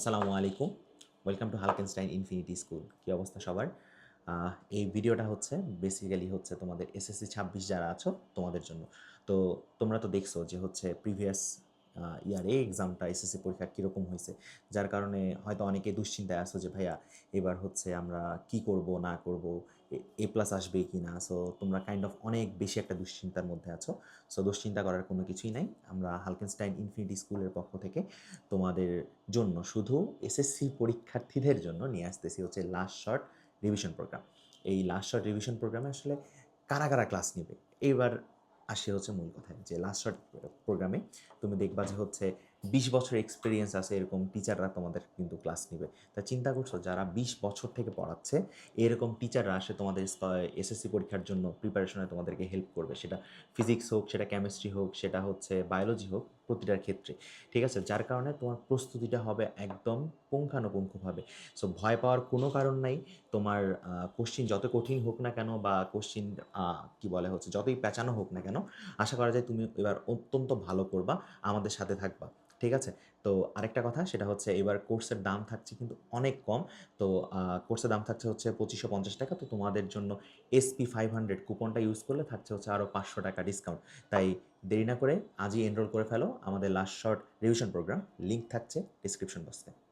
আসসালামু আলাইকুম। Welcome to হালকেনস্টাইন ইনফিনিটি স্কুল কী অবস্থা সবার? এই ভিডিওটা হচ্ছে বেসিক্যালি হচ্ছে তোমাদের এসএসসি ছাব্বিশ যারা আছো তোমাদের জন্য। তো তোমরা তো দেখছ যে হচ্ছে প্রিভিয়াস ইয়ারে এক্সামটা এসএসসি পরীক্ষা কীরকম হয়েছে? যার কারণে হয়তো অনেকে দুশ্চিন্তায় আসো যে, ভাইয়া, এবার হচ্ছে আমরা কি করব, না করব? এ প্লাস আসবে কি না সো তোমরা কাইন্ড অফ অনেক বেশি একটা দুশ্চিন্তার মধ্যে আছো। সো দুশ্চিন্তা করার কোনো কিছুই নাই। আমরা হালকেনস্টাইন ইনফিনিটি স্কুলের পক্ষ থেকে তোমাদের জন্য শুধু এসএসসি পরীক্ষার্থীদের জন্য নিয়ে আসতেছি হচ্ছে লাস্ট শর্ট রিভিশন প্রোগ্রাম এই লাস্ট শর্ট রিভিশন প্রোগ্রামে আসলে কারা কারা ক্লাস নেবে? এবার আসে হচ্ছে মূল কথায় যে লাস্ট শর্ট প্রোগ্রামে তুমি দেখবা যে হচ্ছে বিশ বছর এক্সপিরিয়েন্স আছে এরকম টিচাররা তোমাদের কিন্তু ক্লাস নেবে। তা চিন্তা করছ, যারা বিশ বছর থেকে পড়াচ্ছে, এরকম টিচাররা আসে তোমাদের এসএসসি পরীক্ষার জন্য প্রিপারেশনে তোমাদেরকে হেল্প করবে। সেটা ফিজিক্স হোক, সেটা কেমিস্ট্রি হোক, সেটা হচ্ছে বায়োলজি হোক, প্রতিটার ক্ষেত্রে। ঠিক আছে? যার কারণে তোমার প্রস্তুতিটা হবে একদম পুঙ্খানুপুঙ্খভাবে। সো ভয় পাওয়ার কোনো কারণ নাই। তোমার কোশ্চিন যত কঠিন হোক না কেন বা কোশ্চিন কি বলে হচ্ছে, যতই পেঁচানো হোক না কেন, আশা করা যায় তুমি এবার অত্যন্ত ভালো করবা, আমাদের সাথে থাকবা। ঠিক আছে? তো আরেকটা কথা, সেটা হচ্ছে এবার কোর্সের দাম থাকছে কিন্তু অনেক কম। তো কোর্সের দাম থাকছে হচ্ছে পঁচিশশো পঞ্চাশ টাকা। তো তোমাদের জন্য এসপি ফাইভ হান্ড্রেড কুপনটা ইউজ করলে থাকছে হচ্ছে আরও পাঁচশো টাকা ডিসকাউন্ট তাই দেরি না করে আজই এনরোল করে ফেলো আমাদের last short revision program link থাকছে ডিসক্রিপশন বক্সে